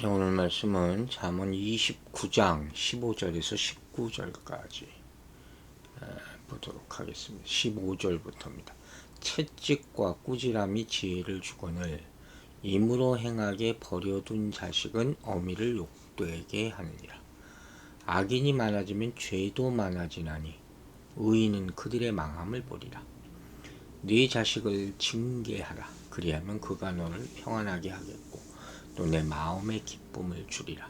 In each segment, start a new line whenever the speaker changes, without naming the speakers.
자, 오늘 말씀은 잠언 29장 15절에서 19절까지 보도록 하겠습니다. 15절부터입니다. 채찍과 꾸지람이 지혜를 주거늘 임으로 행하게 버려둔 자식은 어미를 욕되게 하느니라. 악인이 많아지면 죄도 많아지나니 의인은 그들의 망함을 보리라. 네 자식을 징계하라. 그리하면 그가 너를 평안하게 하겠고 또 내 마음의 기쁨을 주리라.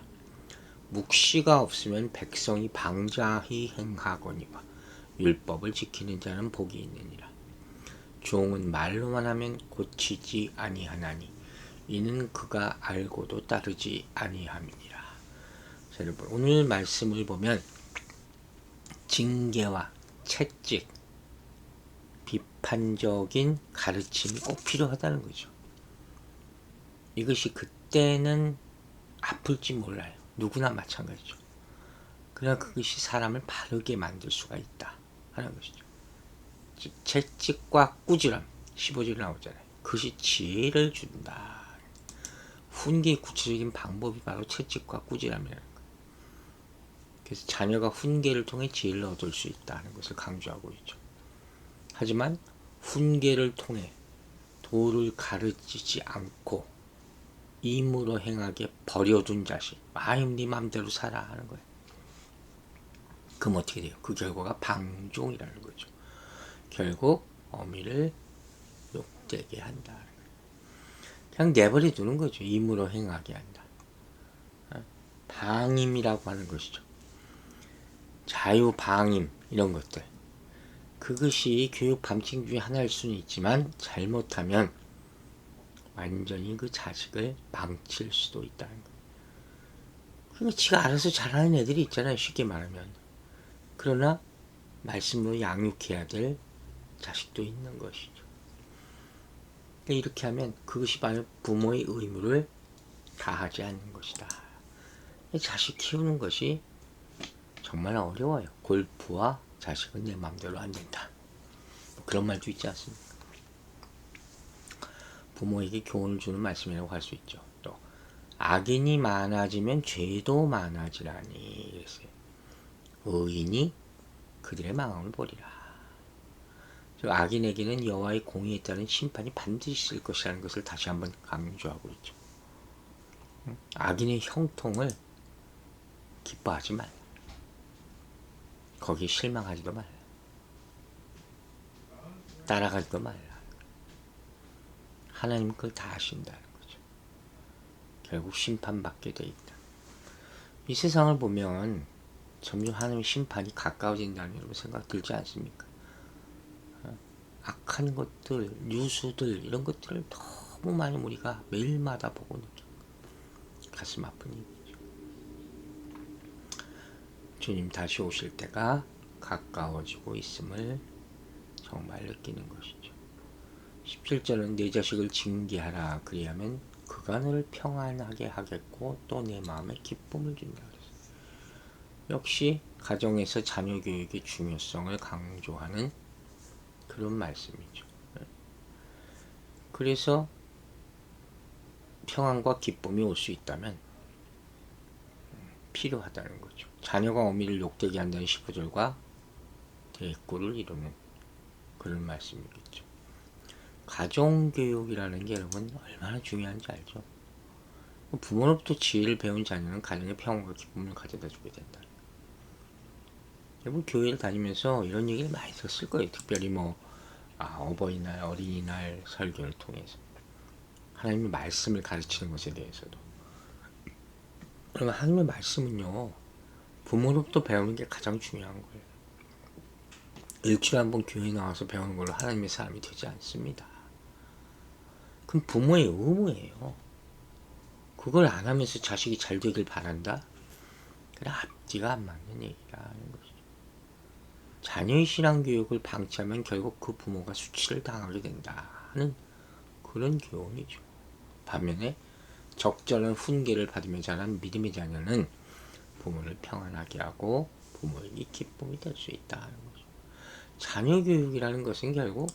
묵시가 없으면 백성이 방자히 행하거니와 율법을 지키는 자는 복이 있느니라. 종은 말로만 하면 고치지 아니하나니 이는 그가 알고도 따르지 아니함이니라. 자, 여러분 오늘 말씀을 보면 징계와 채찍, 비판적인 가르침이 꼭 필요하다는 거죠. 이것이 그 때는 아플지 몰라요. 누구나 마찬가지죠. 그러나 그것이 사람을 바르게 만들 수가 있다 하는 것이죠. 즉, 채찍과 꾸지람 15절에 나오잖아요. 그것이 지혜를 준다. 훈계의 구체적인 방법이 바로 채찍과 꾸지람이라는 거예요. 그래서 자녀가 훈계를 통해 지혜를 얻을 수 있다는 것을 강조하고 있죠. 하지만 훈계를 통해 도를 가르치지 않고 임으로 행하게 버려둔 자식 마음 네 맘대로 살아 하는 거예요. 그럼 어떻게 돼요? 그 결과가 방종이라는 거죠. 결국 어미를 욕되게 한다. 그냥 내버려 두는 거죠. 임으로 행하게 한다. 어? 방임이라고 하는 것이죠. 자유 방임 이런 것들. 그것이 교육 방침 중에 하나일 수는 있지만 잘못하면 완전히 그 자식을 망칠 수도 있다는 거예요. 그러니까 지가 알아서 잘하는 애들이 있잖아요. 쉽게 말하면. 그러나 말씀으로 양육해야 될 자식도 있는 것이죠. 그러니까 이렇게 하면 그것이 바로 부모의 의무를 다하지 않는 것이다. 자식 키우는 것이 정말 어려워요. 골프와 자식은 내 마음대로 안 된다. 뭐 그런 말도 있지 않습니까? 부모에게 교훈을 주는 말씀이라고 할 수 있죠. 또 악인이 많아지면 죄도 많아지라니 그랬어요. 의인이 그들의 마음을 보리라. 악인에게는 여호와의 공의에 따른 심판이 반드시 있을 것이라는 것을 다시 한번 강조하고 있죠. 악인의 형통을 기뻐하지 말라. 거기 실망하지도 말라. 따라가지도 말라. 하나님은 그걸 다 아신다는 거죠. 결국 심판받게 돼 있다. 이 세상을 보면 점점 하나님의 심판이 가까워진다는 여러분 생각 들지 않습니까? 어? 악한 것들, 뉴스들 이런 것들을 너무 많이 우리가 매일마다 보고 느껴 가슴 아픈 일이죠. 주님 다시 오실 때가 가까워지고 있음을 정말 느끼는 것이죠. 17절은 내 자식을 징계하라 그리하면 그가 너를 평안하게 하겠고 또 내 마음에 기쁨을 준다. 역시 가정에서 자녀 교육의 중요성을 강조하는 그런 말씀이죠. 그래서 평안과 기쁨이 올 수 있다면 필요하다는 거죠. 자녀가 어미를 욕되게 한다는 15절과 대꾸를 이루는 그런 말씀이겠죠. 가정교육이라는 게 여러분 얼마나 중요한지 알죠? 부모로부터 지혜를 배운 자녀는 가정의 평화와 기쁨을 가져다 주게 된다. 여러분 교회를 다니면서 이런 얘기를 많이 들었을 거예요. 특별히 뭐 아, 어버이날, 어린이날 설교를 통해서 하나님의 말씀을 가르치는 것에 대해서도 그러면 하나님의 말씀은요 부모로부터 배우는 게 가장 중요한 거예요. 일주일에 한 번 교회 나와서 배우는 걸로 하나님의 사람이 되지 않습니다. 그럼 부모의 의무예요. 그걸 안 하면서 자식이 잘 되길 바란다? 그래 앞뒤가 안 맞는 얘기라는 것이죠. 자녀의 신앙 교육을 방치하면 결국 그 부모가 수치를 당하게 된다는 그런 교훈이죠. 반면에 적절한 훈계를 받으며 자란 믿음의 자녀는 부모를 평안하게 하고 부모에게 기쁨이 될 수 있다는 거죠. 자녀 교육이라는 것은 결국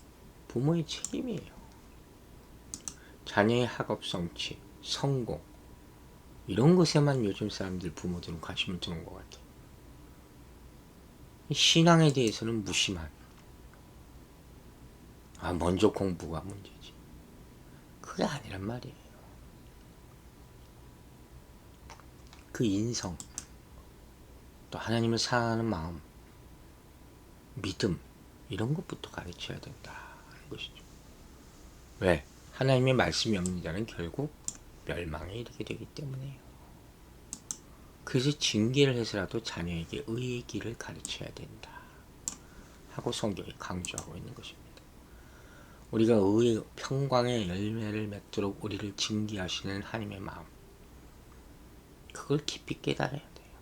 부모의 책임이에요. 자녀의 학업 성취, 성공, 이런 것에만 요즘 사람들 부모들은 관심을 두는 것 같아요. 신앙에 대해서는 무심한. 아, 먼저 공부가 문제지. 그게 아니란 말이에요. 그 인성, 또 하나님을 사랑하는 마음, 믿음, 이런 것부터 가르쳐야 된다는 것이죠. 왜? 하나님의 말씀이 없는 자는 결국 멸망에 이르게 되기 때문에요. 그래서 징계를 해서라도 자녀에게 의의 길을 가르쳐야 된다. 하고 성경이 강조하고 있는 것입니다. 우리가 의의 평광의 열매를 맺도록 우리를 징계하시는 하나님의 마음. 그걸 깊이 깨달아야 돼요.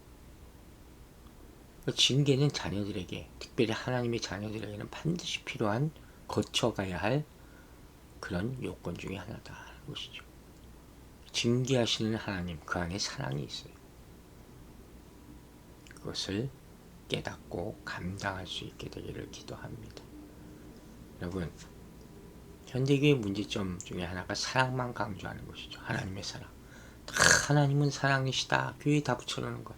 그 징계는 자녀들에게, 특별히 하나님의 자녀들에게는 반드시 필요한 거쳐가야 할 그런 요건 중에 하나다. 것이죠. 징계하시는 하나님, 그 안에 사랑이 있어요. 그것을 깨닫고 감당할 수 있게 되기를 기도합니다. 여러분, 현대교의 문제점 중에 하나가 사랑만 강조하는 것이죠. 하나님의 사랑. 다 하나님은 사랑이시다. 교회 다 붙여놓는 것.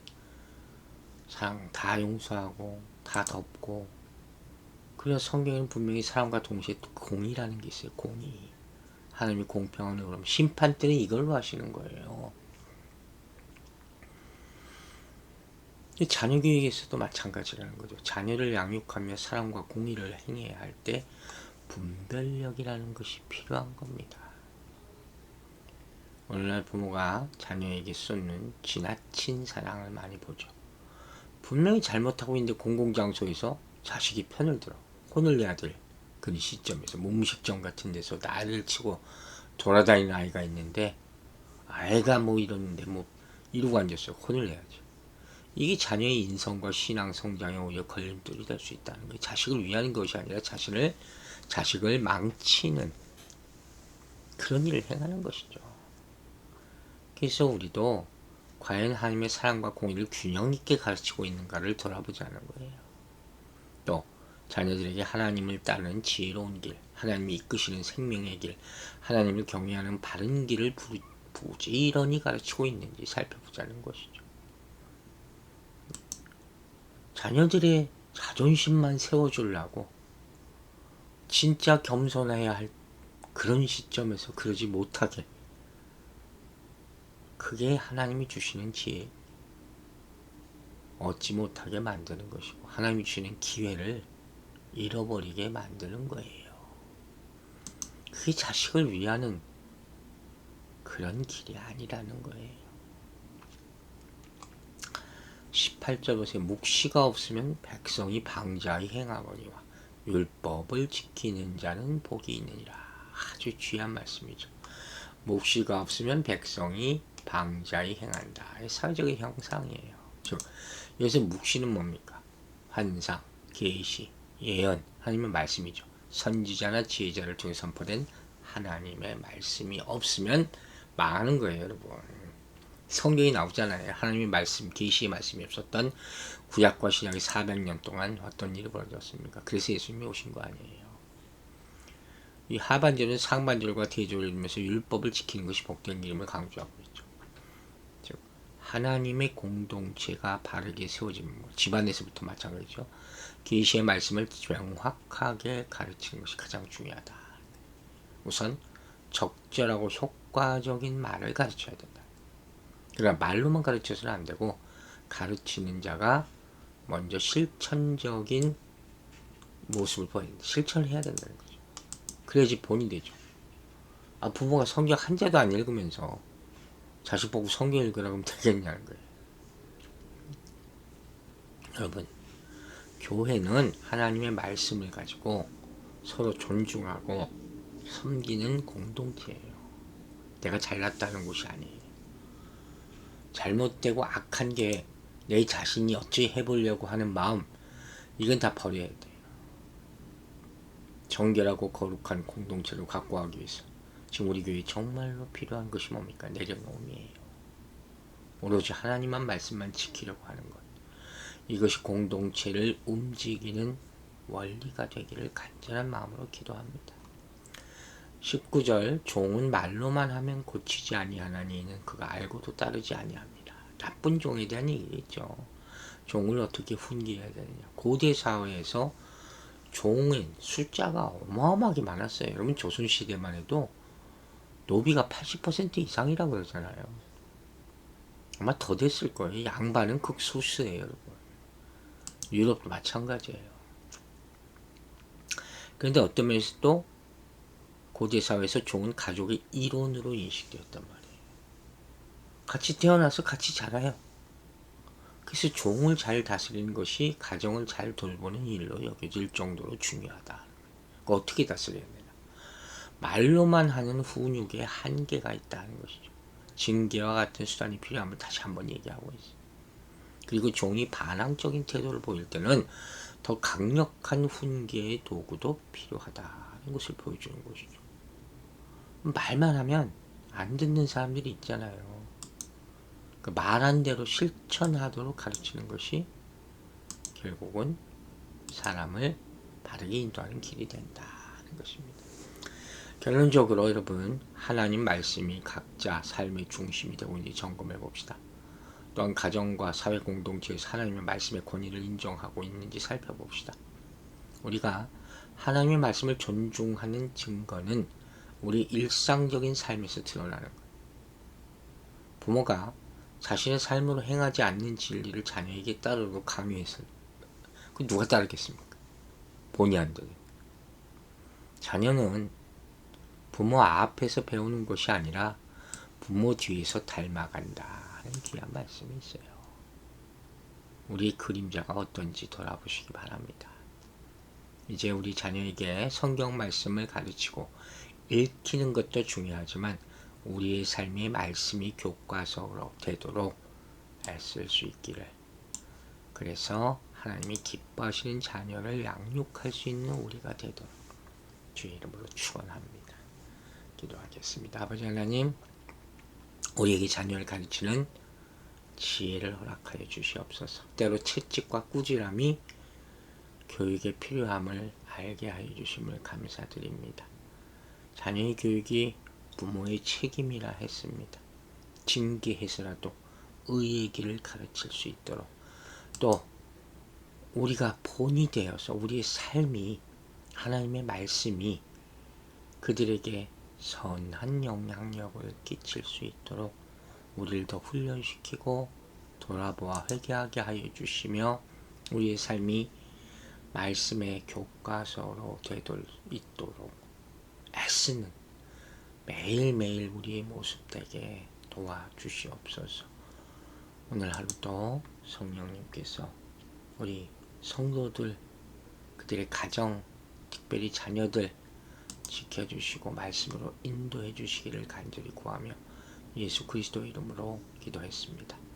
사랑 다 용서하고 다 덮고 그래서 성경에는 분명히 사랑과 동시에 또 공의라는 게 있어요. 공의. 하나님이 공평한 그럼 심판 때는 이걸로 하시는 거예요. 자녀 교육에서도 마찬가지라는 거죠. 자녀를 양육하며 사랑과 공의를 행해야 할 때 분별력이라는 것이 필요한 겁니다. 오늘날 부모가 자녀에게 쏟는 지나친 사랑을 많이 보죠. 분명히 잘못하고 있는데 공공장소에서 자식이 편을 들어 혼을 내야 될 그런 시점에서 몸식점 같은 데서 나를 치고 돌아다니는 아이가 있는데 아이가 뭐 이러는데 뭐 이러고 앉았어요. 혼을 내야죠. 이게 자녀의 인성과 신앙 성장에 오히려 걸림돌이 될 수 있다는 거예요. 자식을 위하는 것이 아니라 자신을 자식을 망치는 그런 일을 행하는 것이죠. 그래서 우리도 과연 하나님의 사랑과 공의를 균형 있게 가르치고 있는가를 돌아보자는 거예요. 또 자녀들에게 하나님을 따르는 지혜로운 길, 하나님이 이끄시는 생명의 길, 하나님을 경외하는 바른 길을 부지런히 가르치고 있는지 살펴보자는 것이죠. 자녀들의 자존심만 세워주려고 진짜 겸손해야 할 그런 시점에서 그러지 못하게 그게 하나님이 주시는 지혜 얻지 못하게 만드는 것이고 하나님이 주시는 기회를 잃어버리게 만드는 거예요. 그게 자식을 위하는 그런 길이 아니라는 거예요. 18절 보세요. 묵시가 없으면 백성이 방자히 행하거니와 율법을 지키는 자는 복이 있느니라. 아주 귀한 말씀이죠. 묵시가 없으면 백성이 방자히 행한다. 사회적인 형상이에요. 즉 여기서 묵시는 뭡니까? 환상, 계시, 예언, 하나님의 말씀이죠. 선지자나 지혜자를 통해 선포된 하나님의 말씀이 없으면 망하는 거예요, 여러분. 성경이 나오잖아요. 하나님의 말씀, 계시의 말씀이 없었던 구약과 신약의 400년 동안 어떤 일이 벌어졌습니까? 그래서 예수님이 오신 거 아니에요. 이 하반절은 상반절과 대조를 이루면서 율법을 지키는 것이 복된 이름을 강조하고 있죠. 즉 하나님의 공동체가 바르게 세워지는 것, 집안에서부터 마찬가지죠. 계시의 말씀을 명확하게 가르치는 것이 가장 중요하다. 우선 적절하고 효과적인 말을 가르쳐야 된다. 그러니까 말로만 가르쳐서는 안 되고 가르치는 자가 먼저 실천적인 모습을 보여야 된다. 실천을 해야 된다는 거죠. 그래야지 본이 되죠. 아, 부모가 성경 한 자도 안 읽으면서 자식 보고 성경 읽으라고 하면 되겠냐는 거예요. 여러분, 교회는 하나님의 말씀을 가지고 서로 존중하고 섬기는 공동체예요. 내가 잘났다는 곳이 아니에요. 잘못되고 악한 게 내 자신이 어찌 해보려고 하는 마음 이건 다 버려야 돼요. 정결하고 거룩한 공동체를 갖고 가기 위해서 지금 우리 교회 정말로 필요한 것이 뭡니까? 내려놓음이에요. 오로지 하나님만 말씀만 지키려고 하는 것. 이것이 공동체를 움직이는 원리가 되기를 간절한 마음으로 기도합니다. 19절 종은 말로만 하면 고치지 아니하나니 이는 그가 알고도 따르지 아니합니다. 나쁜 종에 대한 얘기겠죠. 종을 어떻게 훈계해야 되느냐. 고대 사회에서 종은 숫자가 어마어마하게 많았어요. 여러분 조선시대만 해도 노비가 80% 이상이라고 그러잖아요. 아마 더 됐을 거예요. 양반은 극소수예요, 여러분. 유럽도 마찬가지예요. 그런데 어떤 면에서 또 고대 사회에서 종은 가족의 일원으로 인식되었단 말이에요. 같이 태어나서 같이 자라요. 그래서 종을 잘 다스리는 것이 가정을 잘 돌보는 일로 여겨질 정도로 중요하다. 그 어떻게 다스려야? 말로만 하는 훈육에 한계가 있다는 것이죠. 징계와 같은 수단이 필요함을 다시 한번 얘기하고 있어요. 그리고 종이 반항적인 태도를 보일 때는 더 강력한 훈계의 도구도 필요하다는 것을 보여주는 것이죠. 말만 하면 안 듣는 사람들이 있잖아요. 그 말한 대로 실천하도록 가르치는 것이 결국은 사람을 바르게 인도하는 길이 된다는 것입니다. 결론적으로 여러분 하나님 말씀이 각자 삶의 중심이 되고 있는지 점검해 봅시다. 또한 가정과 사회 공동체에서 하나님의 말씀의 권위를 인정하고 있는지 살펴봅시다. 우리가 하나님의 말씀을 존중하는 증거는 우리 일상적인 삶에서 드러나는 거예요. 부모가 자신의 삶으로 행하지 않는 진리를 자녀에게 따르고 강요했을 그 누가 따르겠습니까? 본의 안 되게. 자녀는 부모 앞에서 배우는 것이 아니라 부모 뒤에서 닮아간다는 귀한 말씀이 있어요. 우리 그림자가 어떤지 돌아보시기 바랍니다. 이제 우리 자녀에게 성경 말씀을 가르치고 읽히는 것도 중요하지만 우리의 삶의 말씀이 교과서로 되도록 애쓸 수 있기를. 그래서 하나님이 기뻐하시는 자녀를 양육할 수 있는 우리가 되도록 주의 이름으로 축원합니다. 기도하겠습니다. 아버지 하나님, 우리에게 자녀를 가르치는 지혜를 허락하여 주시옵소서. 때로 채찍과 꾸지람이 교육에 필요함을 알게 하여 주심을 감사드립니다. 자녀의 교육이 부모의 책임이라 했습니다. 징계해서라도 의의 길을 가르칠 수 있도록 또 우리가 본이 되어서 우리의 삶이 하나님의 말씀이 그들에게 선한 영향력을 끼칠 수 있도록 우리를 더 훈련시키고 돌아보아 회개하게 하여 주시며 우리의 삶이 말씀의 교과서로 되도록 애쓰는 매일매일 우리의 모습 되게 도와주시옵소서. 오늘 하루도 성령님께서 우리 성도들 그들의 가정 특별히 자녀들 지켜주시고 말씀으로 인도해 주시기를 간절히 구하며 예수 그리스도 이름으로 기도했습니다.